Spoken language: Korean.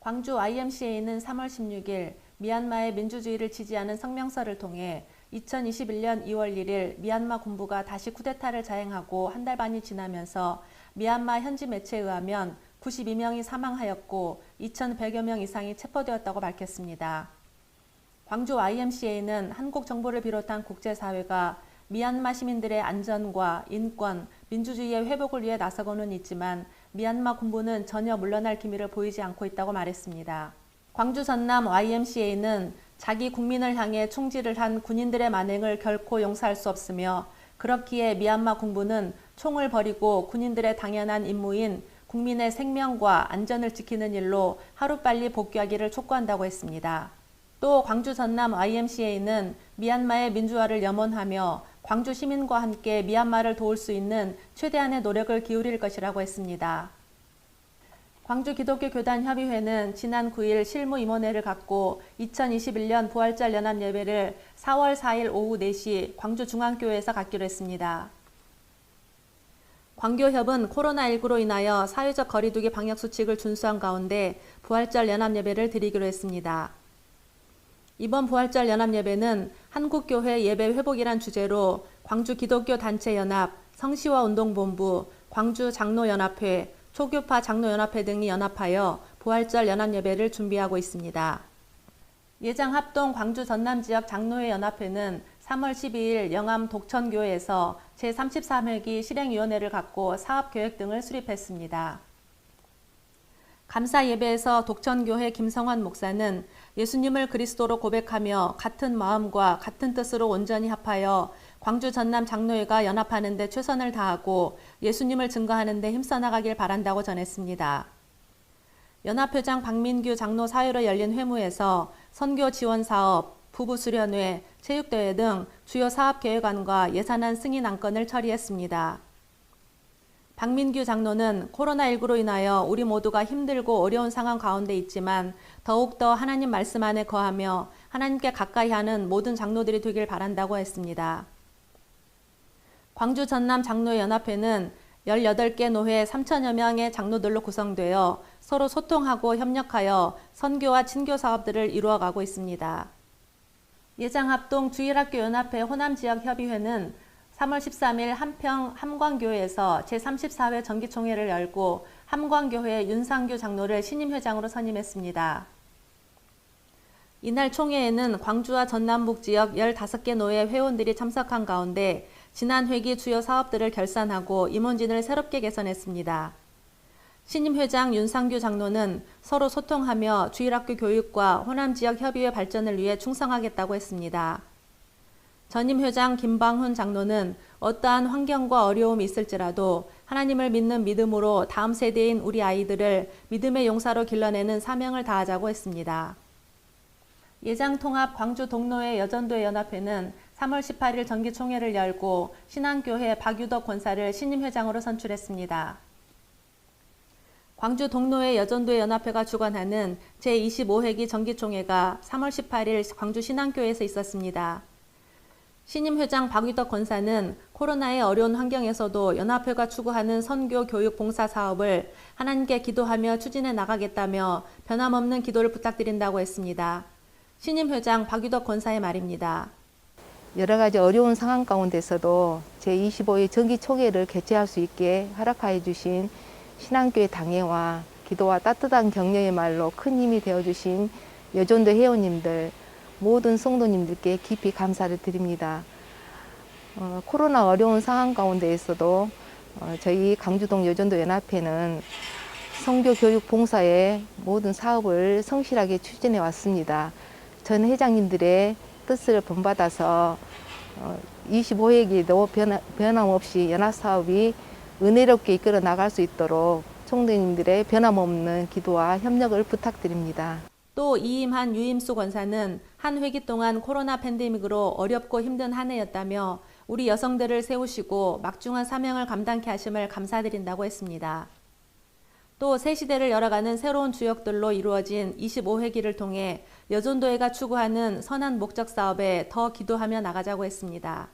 광주 YMCA는 3월 16일 미얀마의 민주주의를 지지하는 성명서를 통해 2021년 2월 1일 미얀마 군부가 다시 쿠데타를 자행하고 한 달 반이 지나면서 미얀마 현지 매체에 의하면 92명이 사망하였고 2,100여 명 이상이 체포되었다고 밝혔습니다. 광주 YMCA는 한국 정부를 비롯한 국제사회가 미얀마 시민들의 안전과 인권, 민주주의의 회복을 위해 나서고는 있지만 미얀마 군부는 전혀 물러날 기미를 보이지 않고 있다고 말했습니다. 광주 전남 YMCA는 자기 국민을 향해 총질을 한 군인들의 만행을 결코 용서할 수 없으며 그렇기에 미얀마 군부는 총을 버리고 군인들의 당연한 임무인 국민의 생명과 안전을 지키는 일로 하루빨리 복귀하기를 촉구한다고 했습니다. 또 광주 전남 YMCA는 미얀마의 민주화를 염원하며 광주 시민과 함께 미얀마를 도울 수 있는 최대한의 노력을 기울일 것이라고 했습니다. 광주 기독교 교단 협의회는 지난 9일 실무 임원회를 갖고 2021년 부활절 연합 예배를 4월 4일 오후 4시 광주 중앙교회에서 갖기로 했습니다. 광교협은 코로나19로 인하여 사회적 거리두기 방역 수칙을 준수한 가운데 부활절 연합 예배를 드리기로 했습니다. 이번 부활절 연합 예배는 한국교회 예배 회복이란 주제로 광주 기독교 단체 연합, 성시와 운동본부, 광주 장로연합회, 초교파 장로연합회 등이 연합하여 부활절 연합 예배를 준비하고 있습니다. 예장 합동 광주 전남 지역 장로회 연합회는 3월 12일 영암 독천교회에서 제33회기 실행위원회를 갖고 사업계획 등을 수립했습니다. 감사 예배에서 독천교회 김성환 목사는 예수님을 그리스도로 고백하며 같은 마음과 같은 뜻으로 온전히 합하여 광주 전남 장로회가 연합하는 데 최선을 다하고 예수님을 증거하는 데 힘써 나가길 바란다고 전했습니다. 연합회장 박민규 장로 사회로 열린 회무에서 선교 지원 사업, 부부 수련회, 체육대회 등 주요 사업 계획안과 예산안 승인 안건을 처리했습니다. 박민규 장로는 코로나19로 인하여 우리 모두가 힘들고 어려운 상황 가운데 있지만 더욱더 하나님 말씀 안에 거하며 하나님께 가까이 하는 모든 장로들이 되길 바란다고 했습니다. 광주 전남 장로연합회는 18개 노회 3천여 명의 장로들로 구성되어 서로 소통하고 협력하여 선교와 친교 사업들을 이루어가고 있습니다. 예장합동 주일학교 연합회 호남지역협의회는 3월 13일 한평 함광교회에서 제34회 정기총회를 열고 함광교회 윤상규 장로를 신임 회장으로 선임했습니다. 이날 총회에는 광주와 전남북 지역 15개 노회 회원들이 참석한 가운데 지난 회기 주요 사업들을 결산하고 임원진을 새롭게 개선했습니다. 신임 회장 윤상규 장로는 서로 소통하며 주일학교 교육과 호남 지역 협의회 발전을 위해 충성하겠다고 했습니다. 전임 회장 김방훈 장로는 어떠한 환경과 어려움이 있을지라도 하나님을 믿는 믿음으로 다음 세대인 우리 아이들을 믿음의 용사로 길러내는 사명을 다하자고 했습니다. 예장통합 광주 동로회 여전도회 연합회는 3월 18일 정기총회를 열고 신앙교회 박유덕 권사를 신임 회장으로 선출했습니다. 광주 동로회 여전도회 연합회가 주관하는 제25회기 정기총회가 3월 18일 광주 신앙교회에서 있었습니다. 신임 회장 박유덕 권사는 코로나의 어려운 환경에서도 연합회가 추구하는 선교 교육 봉사 사업을 하나님께 기도하며 추진해 나가겠다며 변함없는 기도를 부탁드린다고 했습니다. 신임 회장 박유덕 권사의 말입니다. 여러 가지 어려운 상황 가운데서도 제25회 정기 총회를 개최할 수 있게 허락하여 주신 신앙교회 당회와 기도와 따뜻한 격려의 말로 큰 힘이 되어 주신 여전도 회원님들 모든 성도님들께 깊이 감사를 드립니다. 어, 코로나 어려운 상황 가운데에서도 어, 저희 강주동 여전도 연합회는 성교 교육 봉사의 모든 사업을 성실하게 추진해 왔습니다. 전 회장님들의 뜻을 본받아서 25회기도 변함없이 연합사업이 은혜롭게 이끌어 나갈 수 있도록 총대님들의 변함없는 기도와 협력을 부탁드립니다. 또 이임한 유임수 권사는 한 회기 동안 코로나 팬데믹으로 어렵고 힘든 한 해였다며 우리 여성들을 세우시고 막중한 사명을 감당케 하심을 감사드린다고 했습니다. 또 새 시대를 열어가는 새로운 주역들로 이루어진 25회기를 통해 여전도회가 추구하는 선한 목적 사업에 더 기도하며 나가자고 했습니다.